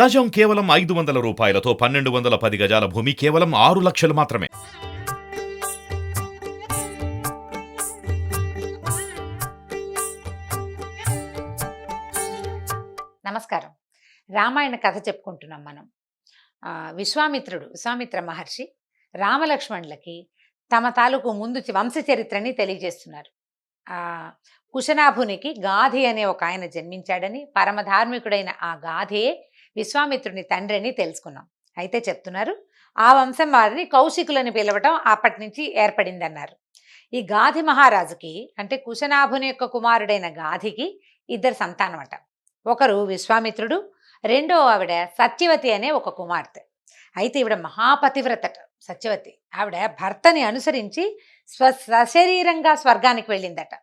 గజం కేవలం ఐదు వందల రూపాయలతో పన్నెండు వందల పది గజాల భూమి కేవలం ఆరు లక్షలు మాత్రమే. నమస్కారం. రామాయణ కథ చెప్పుకుంటున్నాం మనం. విశ్వామిత్రుడు విశ్వామిత్ర మహర్షి రామలక్ష్మణులకి తమ తాలూకు ముందు వంశ చరిత్రని తెలియజేస్తున్నారు. ఆ కుశనాభునికి గాధి అనే ఒక ఆయన జన్మించాడని పరమధార్మికుడైన ఆ గాధే విశ్వామిత్రుని తండ్రి అని తెలుసుకున్నాం. అయితే చెప్తున్నారు ఆ వంశం వారిని కౌశికులని పిలవటం అప్పటి నుంచి ఏర్పడిందన్నారు. ఈ గాధి మహారాజుకి అంటే కుశనాభుని యొక్క కుమారుడైన గాధికి ఇద్దరు సంతానమట. ఒకరు విశ్వామిత్రుడు రెండో ఆవిడ సత్యవతి అనే ఒక కుమార్తె. అయితే ఈవిడ మహాపతివ్రతట సత్యవతి. ఆవిడ భర్తని అనుసరించి స్వ సశరీరంగా స్వర్గానికి వెళ్ళిందట.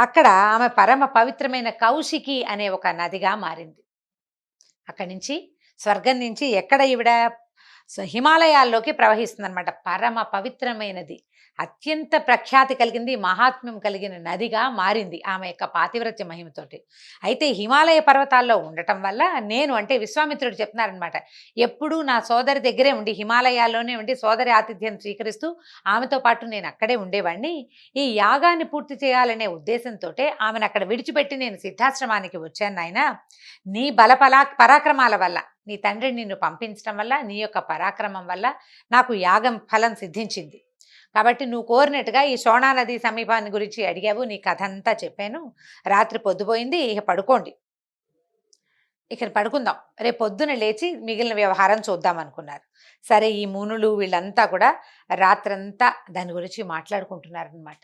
అక్కడ ఆమె పరమ పవిత్రమైన కౌశికి అనే ఒక నదిగా మారింది. అక్కడి నుంచి స్వర్గం నుంచి ఎక్కడ ఈవిడ హిమాలయాల్లోకి ప్రవహిస్తుందన్నమాట. పరమ పవిత్రమైనది. అత్యంత ప్రఖ్యాతి కలిగింది మహాత్మ్యం కలిగిన నదిగా మారింది ఆమె యొక్క పాతివ్రత్య మహిమతోటి. అయితే హిమాలయ పర్వతాల్లో ఉండటం వల్ల నేను అంటే విశ్వామిత్రుడు చెప్తున్నారనమాట ఎప్పుడూ నా సోదరి దగ్గరే ఉండి హిమాలయాల్లోనే ఉండి సోదరి ఆతిథ్యం స్వీకరిస్తూ ఆమెతో పాటు నేను అక్కడే ఉండేవాడిని ఈ యాగాన్ని పూర్తి చేయాలనే ఉద్దేశంతో ఆమెను అక్కడ విడిచిపెట్టి నేను సిద్ధాశ్రమానికి వచ్చాను నాయన. నీ బలపలా పరాక్రమాల వల్ల నీ తండ్రి నిన్ను పంపించడం వల్ల నీ యొక్క పరాక్రమం వల్ల నాకు యాగం ఫలం సిద్ధించింది. కాబట్టి నువ్వు కోరినట్టుగా ఈ సోనా నది సమీపాన్ని గురించి అడిగావు నీ కథ అంతా చెప్పాను. రాత్రి పొద్దుపోయింది ఇక పడుకోండి. ఇక్కడ పడుకుందాం. రేపు పొద్దున లేచి మిగిలిన వ్యవహారం చూద్దాం అనుకున్నారు. సరే ఈ మునులు వీళ్ళంతా కూడా రాత్రంతా దాని గురించి మాట్లాడుకుంటున్నారనమాట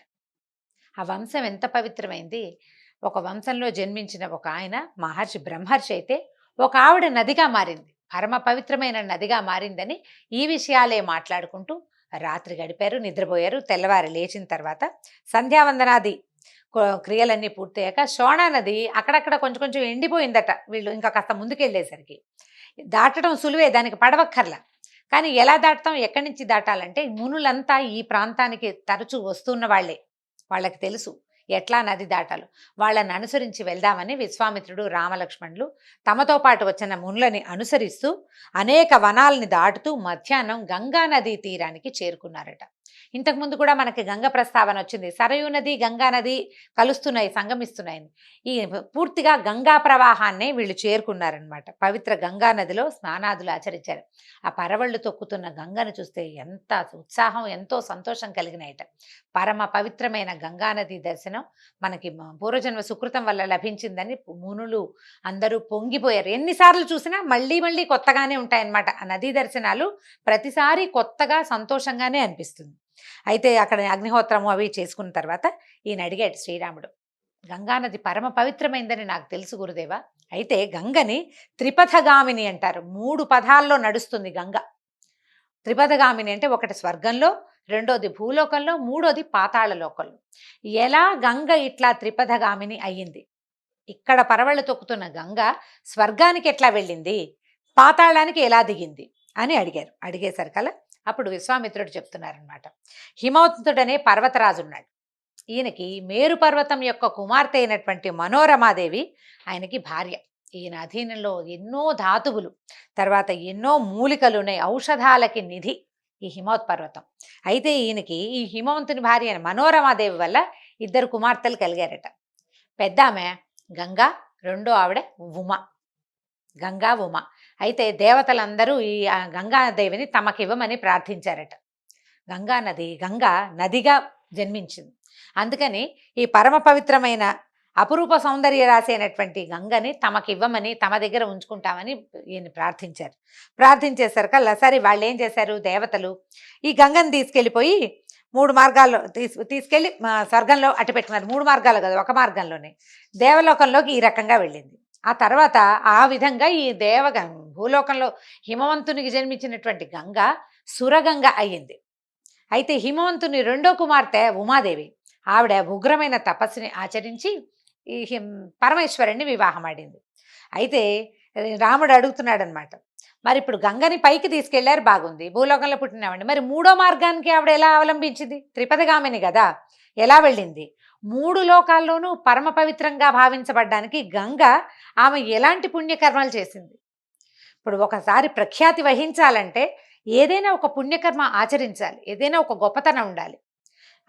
ఆ వంశం ఎంత పవిత్రమైంది. ఒక వంశంలో జన్మించిన ఒక ఆయన మహర్షి బ్రహ్మర్షి అయితే ఒక ఆవిడ నదిగా మారింది. పరమ పవిత్రమైన నదిగా మారిందని ఈ విషయాలే మాట్లాడుకుంటూ రాత్రి గడిపారు నిద్రపోయారు తెల్లవారి లేచిన తర్వాత సంధ్యావందనాది క్రియలన్నీ పూర్తయ్యాక శోణా నది అక్కడక్కడ కొంచెం కొంచెం ఎండిపోయిందట. వీళ్ళు ఇంకా కాస్త ముందుకెళ్ళేసరికి. దాటడం సులువే దానికి పడవక్కర్లా. కానీ ఎలా దాటతాం ఎక్కడి నుంచి దాటాలంటే మునులంతా ఈ ప్రాంతానికి తరచూ వస్తున్న వాళ్ళే. వాళ్ళకి తెలుసు. ఎట్లా నది దాటాలో. వాళ్ళని అనుసరించి వెళ్దామని విశ్వామిత్రుడు రామలక్ష్మణులు తమతో పాటు వచ్చిన మునులని అనుసరిస్తూ అనేక వనాల్ని దాటుతూ మధ్యాహ్నం గంగా నదీ తీరానికి చేరుకున్నారట. ఇంతకుముందు కూడా మనకి గంగ ప్రస్తావన వచ్చింది. సరయూ నది గంగా నది కలుస్తున్నాయి సంగమిస్తున్నాయి ఈ పూర్తిగా గంగా ప్రవాహాన్ని వీళ్ళు చేరుకున్నారనమాట పవిత్ర గంగా నదిలో స్నానాదులు ఆచరించారు. ఆ పరవళ్ళు తొక్కుతున్న గంగను చూస్తే ఎంత ఉత్సాహం ఎంతో సంతోషం కలిగినాయట. పరమ పవిత్రమైన గంగా నది దర్శనం మనకి పూర్వజన్మ సుకృతం వల్ల లభించిందని మునులు అందరూ పొంగిపోయారు. ఎన్నిసార్లు చూసినా మళ్ళీ మళ్ళీ కొత్తగానే ఉంటాయన్నమాట. ఆ నదీ దర్శనాలు ప్రతిసారి కొత్తగా సంతోషంగానే అనిపిస్తుంది. అయితే అక్కడ అగ్నిహోత్రము అవి చేసుకున్న తర్వాత ఈయన అడిగాడు శ్రీరాముడు గంగానది పరమ పవిత్రమైందని నాకు తెలుసు గురుదేవ. అయితే గంగని త్రిపథగామిని అంటారు. మూడు పదాల్లో నడుస్తుంది గంగ. త్రిపథగామిని అంటే ఒకటి స్వర్గంలో రెండోది భూలోకంలో మూడోది పాతాళ లోకంలో ఎలా గంగ ఇట్లా త్రిపథగామిని అయ్యింది? ఇక్కడ పరవళ్ళు తొక్కుతున్న గంగ స్వర్గానికి ఎట్లా వెళ్ళింది? పాతాళానికి ఎలా దిగింది? అని అడిగారు. అడిగేసరికల్లా అప్పుడు విశ్వామిత్రుడు చెప్తున్నారనమాట హిమవంతుడనే పర్వతరాజు ఉన్నాడు ఈయనకి మేరు పర్వతం యొక్క కుమార్తె అయినటువంటి మనోరమాదేవి ఆయనకి భార్య. ఈయన అధీనంలో ఎన్నో ధాతువులు తర్వాత ఎన్నో మూలికలు ఉన్నాయి ఔషధాలకి నిధి ఈ హిమవత్ పర్వతం. అయితే ఈయనకి ఈ హిమవంతుని భార్య అయిన మనోరమాదేవి వల్ల ఇద్దరు కుమార్తెలు కలిగారట. పెద్ద ఆమె గంగా రెండో ఆవిడ ఉమా. గంగా ఉమ. అయితే దేవతలందరూ ఈ గంగాదేవిని తమకివ్వమని ప్రార్థించారట. గంగా నది గంగా నదిగా జన్మించింది. అందుకని ఈ పరమ పవిత్రమైన అపురూప సౌందర్య రాశి అయినటువంటి గంగని తమకివ్వమని తమ దగ్గర ఉంచుకుంటామని ఈయన ప్రార్థించారు. ప్రార్థించేసరికల్లా సరే వాళ్ళు ఏం చేశారు? దేవతలు ఈ గంగని తీసుకెళ్ళిపోయి మూడు మార్గాల్లో తీసు తీసుకెళ్ళి స్వర్గంలో అటు పెట్టుకున్నారు మూడు మార్గాలు కదా ఒక మార్గంలోనే. దేవలోకంలోకి ఈ రకంగా వెళ్ళింది. ఆ తర్వాత ఆ విధంగా ఈ దేవగ భూలోకంలో హిమవంతునికి జన్మించినటువంటి గంగ సురగంగ అయ్యింది. అయితే హిమవంతుని రెండో కుమార్తె ఉమాదేవి. ఆవిడ ఉగ్రమైన తపస్సుని ఆచరించి ఈ పరమేశ్వరుణ్ణి వివాహమాడింది అయితే రాముడు అడుగుతున్నాడు అనమాట మరి ఇప్పుడు గంగని పైకి తీసుకెళ్ళారు బాగుంది. భూలోకంలో పుట్టినామండి మరి మూడో మార్గానికి ఆవిడ ఎలా అవలంబించింది? త్రిపదగామిని కదా ఎలా వెళ్ళింది? మూడు లోకాల్లోనూ పరమ పవిత్రంగా భావించబడ్డానికి గంగ ఆమె ఎలాంటి పుణ్యకర్మలు చేసింది? ఇప్పుడు ఒకసారి ప్రఖ్యాతి వహించాలంటే ఏదైనా ఒక పుణ్యకర్మ ఆచరించాలి ఏదైనా ఒక గొప్పతనం ఉండాలి.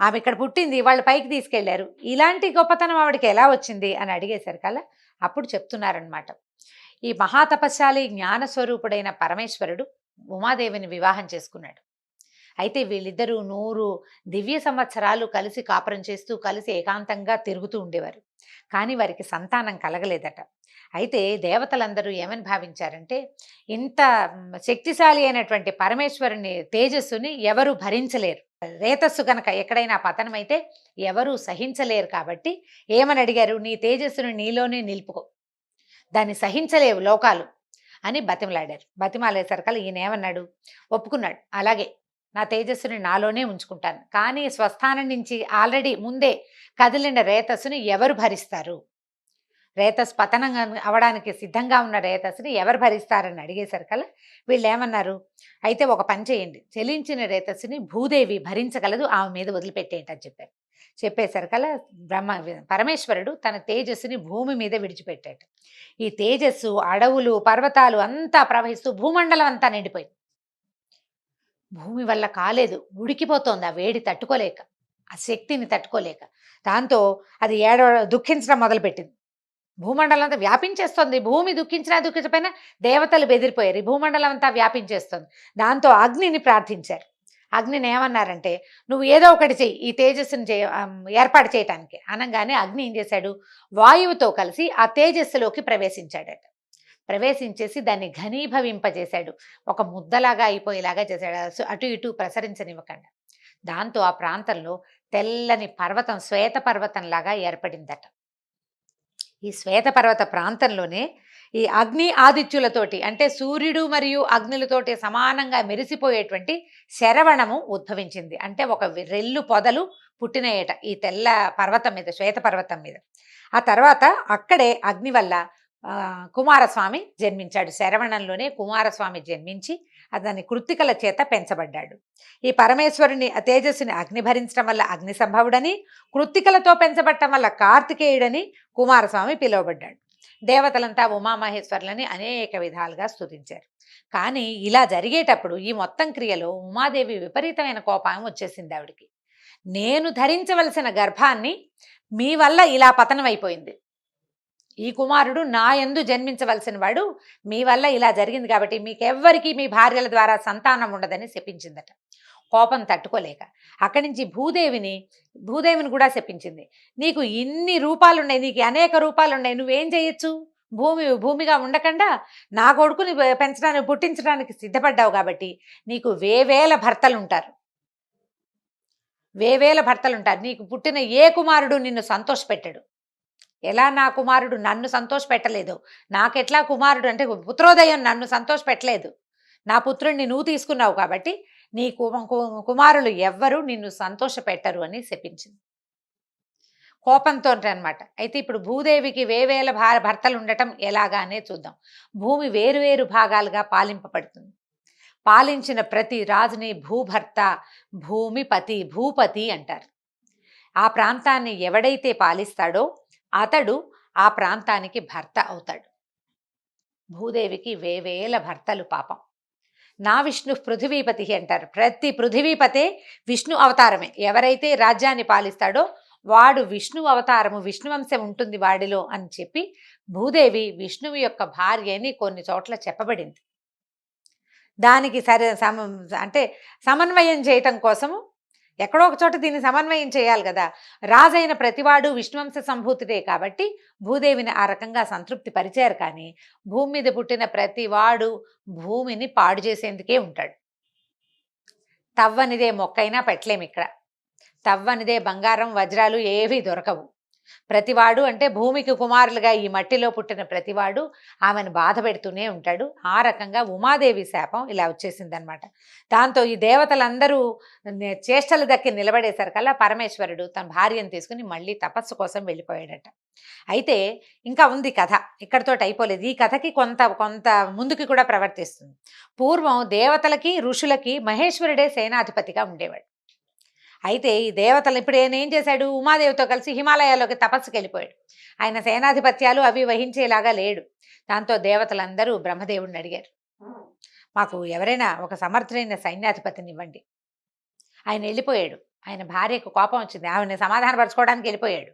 ఆమె ఇక్కడ పుట్టింది వాళ్ళు పైకి తీసుకెళ్ళారు. ఇలాంటి గొప్పతనం ఆవిడకి ఎలా వచ్చింది అని అడిగేసరికల్లా అప్పుడు చెప్తున్నారనమాట ఈ మహాతపశాలి జ్ఞానస్వరూపుడైన పరమేశ్వరుడు ఉమాదేవిని వివాహం చేసుకున్నాడు. అయితే వీళ్ళిద్దరూ నూరు దివ్య సంవత్సరాలు కలిసి కాపురం చేస్తూ కలిసి ఏకాంతంగా తిరుగుతూ ఉండేవారు. కానీ వారికి సంతానం కలగలేదట. అయితే దేవతలందరూ ఏమని భావించారంటే ఇంత శక్తిశాలి అయినటువంటి పరమేశ్వరుని తేజస్సుని ఎవరు భరించలేరు. రేతస్సు కనుక ఎక్కడైనా పతనమైతే ఎవరూ సహించలేరు కాబట్టి ఏమని అడిగారు? నీ తేజస్సును నీలోనే నిలుపుకో. దాన్ని సహించలేవు లోకాలు అని బతిమలాడారు. బతిమాలేసరికల్ ఈయన ఏమన్నాడు ఒప్పుకున్నాడు. అలాగే నా తేజస్సుని నాలోనే ఉంచుకుంటాను. కానీ స్వస్థానం నుంచి ఆల్రెడీ ముందే కదిలిన రేతస్సుని ఎవరు భరిస్తారు? రేతస్ పతనం అవడానికి సిద్ధంగా ఉన్న రేతస్సుని ఎవరు భరిస్తారని అడిగేసరికల్లా వీళ్ళు ఏమన్నారు అయితే ఒక పని చేయండి. చెలించిన రేతస్సుని భూదేవి భరించగలదు. ఆమె మీద వదిలిపెట్టేయండి అని చెప్పారు. చెప్పేసరికల్లా బ్రహ్మ పరమేశ్వరుడు తన తేజస్సుని భూమి మీద విడిచిపెట్టాడు. ఈ తేజస్సు అడవులు పర్వతాలు అంతా ప్రవహిస్తూ భూమండలం అంతా నిండిపోయింది. భూమి వల్ల కాలేదు. ఉడికిపోతోంది. ఆ వేడి తట్టుకోలేక ఆ శక్తిని తట్టుకోలేక. దాంతో అది ఏడవ దుఃఖించడం మొదలుపెట్టింది. భూమండలం అంతా వ్యాపించేస్తుంది. భూమి దుఃఖించినా దుఃఖించపోయినా దేవతలు బెదిరిపోయారు. ఈ భూమండలం అంతా వ్యాపించేస్తుంది. దాంతో అగ్నిని ప్రార్థించారు. అగ్నిని ఏమన్నారంటే నువ్వు ఏదో ఒకటి చెయ్యి. ఈ తేజస్సుని చే ఏర్పాటు చేయటానికి. అనగానే అగ్ని ఏం చేశాడు? వాయువుతో కలిసి ఆ తేజస్సులోకి ప్రవేశించాడట. ప్రవేశించేసి దాన్ని ఘనీభవింపజేశాడు. ఒక ముద్దలాగా అయిపోయేలాగా చేశాడు. అటు ఇటు ప్రసరించనివ్వకుండా. దాంతో ఆ ప్రాంతంలో తెల్లని పర్వతం శ్వేత పర్వతంలాగా ఏర్పడిందట. ఈ శ్వేత పర్వత ప్రాంతంలోనే ఈ అగ్ని ఆదిత్యులతోటి అంటే సూర్యుడు మరియు అగ్నులతోటి సమానంగా మెరిసిపోయేటువంటి శరవణము ఉద్భవించింది. అంటే ఒక రెల్లు పొదలు పుట్టినయట ఈ తెల్ల పర్వతం మీద శ్వేత పర్వతం మీద. ఆ తర్వాత అక్కడే అగ్ని వల్ల కుమారస్వామి జన్మించాడు. శరవణంలోనే కుమారస్వామి జన్మించి అతని కృత్తికల చేత పెంచబడ్డాడు. ఈ పరమేశ్వరుని తేజస్సుని అగ్ని భరించడం వల్ల అగ్ని సంభవుడని కృత్తికలతో పెంచబడటం వల్ల కార్తికేయుడని కుమారస్వామి పిలువబడ్డాడు. దేవతలంతా ఉమామహేశ్వరులని అనేక విధాలుగా స్తుతించారు. కానీ ఇలా జరిగేటప్పుడు ఈ మొత్తం క్రియలో ఉమాదేవి విపరీతమైన కోపం వచ్చేసింది ఆవిడికి. నేను ధరించవలసిన గర్భాన్ని మీ వల్ల ఇలా పతనమైపోయింది. ఈ కుమారుడు నా ఎందు జన్మించవలసిన వాడు మీ వల్ల ఇలా జరిగింది కాబట్టి మీకెవ్వరికి మీ భార్యల ద్వారా సంతానం ఉండదని శపించిందట. కోపం తట్టుకోలేక అక్కడి నుంచి భూదేవిని భూదేవిని కూడా శపించింది. నీకు ఇన్ని రూపాలు ఉన్నాయి నీకు అనేక రూపాలు ఉన్నాయి నువ్వేం చేయొచ్చు? భూమి భూమిగా ఉండకుండా నా కొడుకుని పెంచడానికి పుట్టించడానికి సిద్ధపడ్డావు కాబట్టి నీకు వేవేల భర్తలు ఉంటారు వేవేల భర్తలు ఉంటారు నీకు పుట్టిన ఏ కుమారుడు నిన్ను సంతోషపెట్టాడు? ఎలా నా కుమారుడు నన్ను సంతోష పెట్టలేదు? నాకెట్లా కుమారుడు అంటే పుత్రోదయం నన్ను సంతోష పెట్టలేదు. నా పుత్రుడిని నువ్వు తీసుకున్నావు కాబట్టి నీ కు- కుమారులు ఎవ్వరూ నిన్ను సంతోష పెట్టరు అని శపించింది. కోపంతో అనమాట అయితే ఇప్పుడు భూదేవికి వేవేల భార భర్తలు ఉండటం ఎలాగానే చూద్దాం. భూమి వేరువేరు భాగాలుగా పాలింపబడుతుంది. పాలించిన ప్రతి రాజుని భూభర్త భూమిపతి భూపతి అంటారు. ఆ ప్రాంతాన్ని ఎవడైతే పాలిస్తాడో అతడు ఆ ప్రాంతానికి భర్త అవుతాడు. భూదేవికి వేవేల భర్తలు పాపం. నా విష్ణు పృథివీపతి అంటారు. ప్రతి పృథివీపతే విష్ణు అవతారమే. ఎవరైతే రాజ్యాన్ని పాలిస్తాడో వాడు విష్ణు అవతారము విష్ణువంశం ఉంటుంది వాడిలో అని చెప్పి భూదేవి విష్ణువు యొక్క భార్య అని కొన్ని చోట్ల చెప్పబడింది. దానికి సరే సమ అంటే సమన్వయం చేయటం కోసము ఎక్కడో ఒక చోట దీన్ని సమన్వయం చేయాలి కదా. రాజైన ప్రతివాడు విష్ణువంశ సంభూతుడే కాబట్టి భూదేవిని ఆ రకంగా సంతృప్తి పరిచారు కానీ భూమి మీద పుట్టిన ప్రతివాడు భూమిని పాడు చేసేందుకే ఉంటాడు. తవ్వనిదే మొక్కైనా పెట్టలేము ఇక్కడ. తవ్వనిదే బంగారం వజ్రాలు ఏవీ దొరకవు. ప్రతివాడు అంటే భూమికి కుమారులుగా ఈ మట్టిలో పుట్టిన ప్రతివాడు ఆమెను బాధ పెడుతూనే ఉంటాడు. ఆ రకంగా ఉమాదేవి శాపం ఇలా వచ్చేసిందనమాట దాంతో ఈ దేవతలందరూ చేష్టల చేష్టలు దక్కి నిలబడేసరికల్లా పరమేశ్వరుడు తన భార్యను తీసుకుని మళ్ళీ తపస్సు కోసం వెళ్ళిపోయాడట. అయితే ఇంకా ఉంది కథ. ఇక్కడితోటి అయిపోలేదు. ఈ కథకి కొంత కొంత ముందుకి కూడా ప్రవర్తిస్తుంది. పూర్వం దేవతలకి ఋషులకి మహేశ్వరుడే సేనాధిపతిగా ఉండేవాడు. అయితే ఈ దేవతలు ఇప్పుడు ఆయన ఏం చేశాడు? ఉమాదేవితో కలిసి హిమాలయాల్లోకి తపస్సుకి వెళ్ళిపోయాడు ఆయన సేనాధిపత్యాలు అవి వహించేలాగా లేడు. దాంతో దేవతలందరూ బ్రహ్మదేవుడిని అడిగారు. మాకు ఎవరైనా ఒక సమర్థులైన సైన్యాధిపతిని ఇవ్వండి ఆయన వెళ్ళిపోయాడు. ఆయన భార్యకు కోపం వచ్చింది. ఆమెను సమాధానపరచుకోవడానికి వెళ్ళిపోయాడు.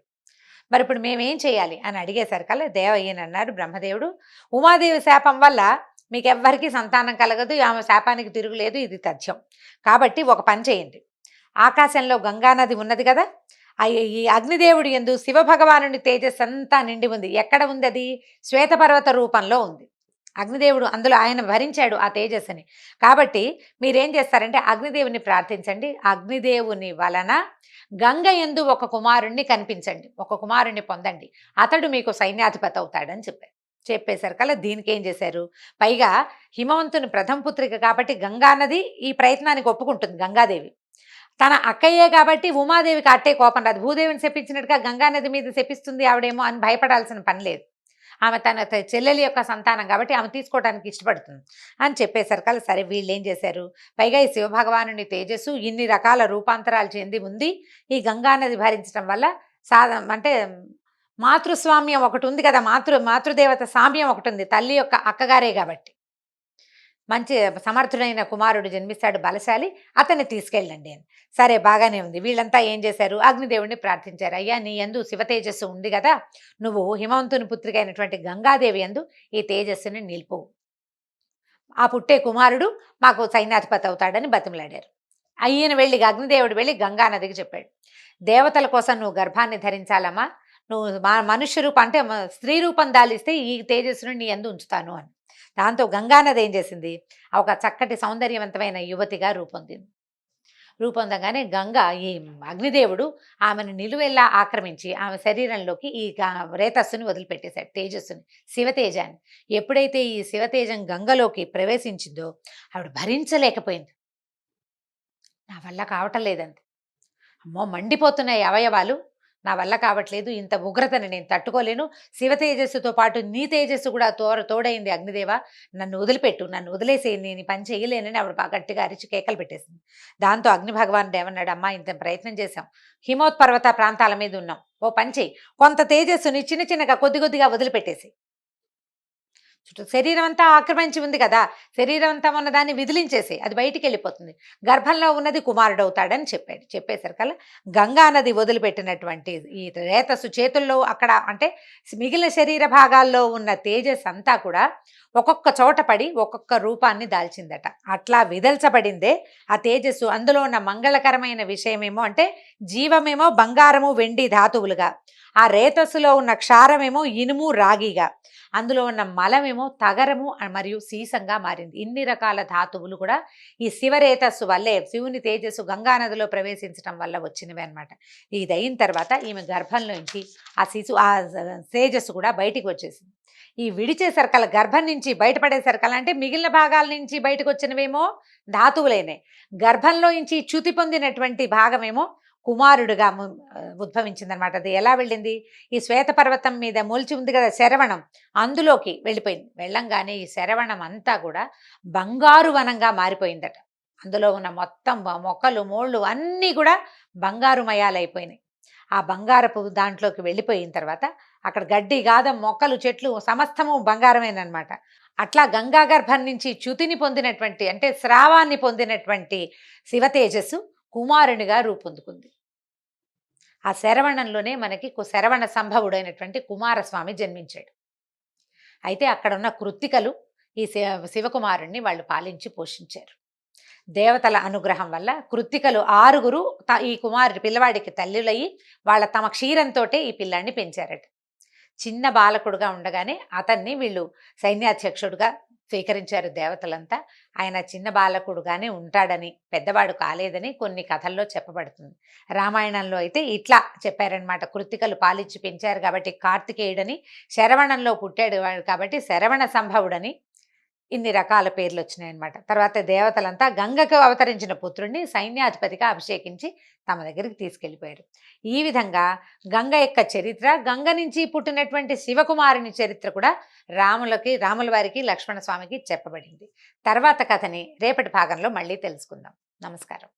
మరి ఇప్పుడు మేమేం చేయాలి? అని అడిగేసరికల్లా దేవ ఈయన అన్నాడు బ్రహ్మదేవుడు ఉమాదేవి శాపం వల్ల మీకు ఎవ్వరికీ సంతానం కలగదు. ఆమె శాపానికి తిరుగులేదు. ఇది తథ్యం. కాబట్టి ఒక పని చేయండి. ఆకాశంలో గంగానది ఉన్నది కదా? ఈ అగ్నిదేవుడి ఎందు శివభగవానుడి తేజస్సు అంతా నిండి ఉంది. ఎక్కడ ఉంది అది? శ్వేతపర్వత రూపంలో ఉంది. అగ్నిదేవుడు అందులో ఆయన భరించాడు ఆ తేజస్సుని. కాబట్టి మీరేం చేస్తారంటే అగ్నిదేవుని ప్రార్థించండి. అగ్నిదేవుని వలన గంగ ఎందు ఒక కుమారుణ్ణి కనిపించండి. ఒక కుమారుణ్ణి పొందండి. అతడు మీకు సైన్యాధిపతి అవుతాడని చెప్పారు చెప్పేసరికల్లా దీనికి ఏం చేశారు? పైగా హిమవంతుని ప్రథమ పుత్రిక కాబట్టి గంగానది ఈ ప్రయత్నానికి ఒప్పుకుంటుంది గంగాదేవి. తన అక్కయ్యే కాబట్టి ఉమాదేవికి అట్టే కోపం రాదు. భూదేవిని శపించినట్టుగా గంగానది మీద శపిస్తుంది ఆవిడేమో అని భయపడాల్సిన పని లేదు. ఆమె తన త- చెల్లెలి యొక్క సంతానం కాబట్టి ఆమె తీసుకోవడానికి ఇష్టపడుతుంది అని చెప్పేసరికల్లా సరే వీళ్ళు ఏం చేశారు? పైగా ఈ శివభగవాను తేజస్సు ఇన్ని రకాల రూపాంతరాలు చెంది ఉంది. ఈ గంగానది భరించడం వల్ల సాధ అంటే మాతృస్వామ్యం ఒకటి ఉంది కదా మాతృ మాతృదేవత సామ్యం ఒకటి ఉంది తల్లి యొక్క అక్కగారే కాబట్టి. మంచి సమర్థుడైన కుమారుడు జన్మిస్తాడు బలశాలి అతన్ని తీసుకెళ్ళండి అని. సరే బాగానే ఉంది. వీళ్ళంతా ఏం చేశారు? అగ్నిదేవుడిని ప్రార్థించారు. అయ్యా నీ ఎందు శివ తేజస్సు ఉంది కదా నువ్వు హిమవంతుని పుత్రిక అయినటువంటి గంగాదేవి ఎందు ఈ తేజస్సుని నిలుపు. ఆ పుట్టే కుమారుడు మాకు సైన్యాధిపతి అవుతాడని బతిమలాడారు. అయ్యను వెళ్ళి అగ్నిదేవుడు వెళ్ళి గంగా నదికి చెప్పాడు. దేవతల కోసం నువ్వు గర్భాన్ని ధరించాలమ్మా. నువ్వు మా మనుష్య రూపం అంటే స్త్రీ రూపం దాలిస్తే ఈ తేజస్సును నీ ఎందు ఉంచుతాను అని. దాంతో గంగానది ఏం చేసింది? ఒక చక్కటి సౌందర్యవంతమైన యువతిగా రూపొందింది. రూపొందగానే గంగ ఈ అగ్నిదేవుడు ఆమెను నిలువెల్లా ఆక్రమించి ఆమె శరీరంలోకి ఈ రేతస్సుని వదిలిపెట్టేశాడు. తేజస్సుని శివతేజాన్ని. ఎప్పుడైతే ఈ శివతేజం గంగలోకి ప్రవేశించిందో ఆవిడ భరించలేకపోయింది. నా వల్ల కావటం లేదంది. అమ్మో! మండిపోతున్నాయి అవయవాలు. నా వల్ల కావట్లేదు ఇంత ఉగ్రతని నేను తట్టుకోలేను. శివ తేజస్సుతో పాటు నీ తేజస్సు కూడా తోర తోడైంది అగ్నిదేవ. నన్ను వదిలిపెట్టు నన్ను వదిలేసి నేను పని చేయలేనని ఆవిడ బాగా గట్టిగా అరిచి కేకలు పెట్టేసింది. దాంతో అగ్ని భగవాన్ ఏమన్నాడు అమ్మా ఇంత ప్రయత్నం చేశాం. హిమోత్పర్వత ప్రాంతాల మీద ఉన్నాం. ఓ పని చేయి. కొంత తేజస్సుని చిన్న చిన్నగా కొద్ది కొద్దిగా వదిలిపెట్టేసి చుట్టూ శరీరం అంతా ఆక్రమించి ఉంది కదా శరీరం అంతా ఉన్న దాన్ని విదిలించేసి అది బయటికి వెళ్ళిపోతుంది గర్భంలో ఉన్నది కుమారుడు అవుతాడని చెప్పాడు చెప్పేసరికల్లా గంగా నది వదిలిపెట్టినటువంటి ఈ రేతస్సు చేతుల్లో అక్కడ అంటే మిగిలిన శరీర భాగాల్లో ఉన్న తేజస్ అంతా కూడా ఒక్కొక్క చోట పడి ఒక్కొక్క రూపాన్ని దాల్చిందట. అట్లా విదల్చబడిందే ఆ తేజస్సు. అందులో ఉన్న మంగళకరమైన విషయమేమో అంటే జీవమేమో బంగారము వెండి ధాతువులుగా ఆ రేతస్సులో ఉన్న క్షారమేమో ఇనుము రాగిగా. అందులో ఉన్న మలమేమో తగరము మరియు సీసంగా మారింది. ఇన్ని రకాల ధాతువులు కూడా ఈ శివరేతస్సు వల్లే శివుని తేజస్సు గంగానదిలో ప్రవేశించడం వల్ల వచ్చినవి అనమాట ఇది అయిన తర్వాత ఈమె గర్భంలోంచి ఆ శిశు ఆ తేజస్సు కూడా బయటికి వచ్చేసింది. ఈ విడిచే సరకల గర్భం నుంచి బయటపడే సరకలు అంటే మిగిలిన భాగాల నుంచి బయటకు వచ్చినవేమో ధాతువులైనాయి గర్భంలో నుంచి చ్యుతి పొందినటువంటి భాగమేమో కుమారుడుగా ఉద్భవించిందనమాట అది ఎలా వెళ్ళింది? ఈ శ్వేతపర్వతం మీద మొలిచి ఉంది కదా శరవణం. అందులోకి వెళ్ళిపోయింది. వెళ్ళంగానే ఈ శరవణం అంతా కూడా బంగారు వనంగా మారిపోయిందట. అందులో ఉన్న మొత్తం మొక్కలు మోళ్ళు అన్నీ కూడా బంగారుమయాలైపోయినాయి ఆ బంగారపు దాంట్లోకి వెళ్ళిపోయిన తర్వాత అక్కడ గడ్డి గాదం మొక్కలు చెట్లు సమస్తము బంగారమేనమాట అట్లా గంగాగర్భం నుంచి చ్యుతిని పొందినటువంటి అంటే స్రావాన్ని పొందినటువంటి శివ తేజస్సు కుమారునిగా రూపొందుకుంది. ఆ శరవణంలోనే మనకి శరవణ సంభవుడైనటువంటి కుమారస్వామి జన్మించాడు. అయితే అక్కడ ఉన్న కృత్తికలు ఈ శివ శివకుమారుణ్ణి వాళ్ళు పాలించి పోషించారు. దేవతల అనుగ్రహం వల్ల కృత్తికలు ఆరుగురు ఈ కుమారుడి పిల్లవాడికి తల్లులయ్యి వాళ్ళ తమ క్షీరంతో ఈ పిల్లాన్ని పెంచారట. చిన్న బాలకుడుగా ఉండగానే అతన్ని వీళ్ళు సైన్యాధ్యక్షుడుగా స్వీకరించారు దేవతలంతా. ఆయన చిన్న బాలకుడుగానే ఉంటాడని పెద్దవాడు కాలేదని కొన్ని కథల్లో చెప్పబడుతుంది. రామాయణంలో అయితే ఇట్లా చెప్పారనమాట కృతికలు పాలిచ్చి పెంచారు కాబట్టి కార్తికేయుడని శరవణంలో పుట్టాడు కాబట్టి శరవణ సంభవుడని ఇన్ని రకాల పేర్లు వచ్చినాయన్నమాట తర్వాత దేవతలంతా గంగకు అవతరించిన పుత్రుడిని సైన్యాధిపతిగా అభిషేకించి తమ దగ్గరికి తీసుకెళ్ళిపోయారు. ఈ విధంగా గంగ యొక్క చరిత్ర గంగ నుంచి పుట్టినటువంటి శివకుమారుని చరిత్ర కూడా రాములకి రాముల వారికి లక్ష్మణ స్వామికి చెప్పబడింది. తర్వాత కథని రేపటి భాగంలో మళ్ళీ తెలుసుకుందాం. నమస్కారం.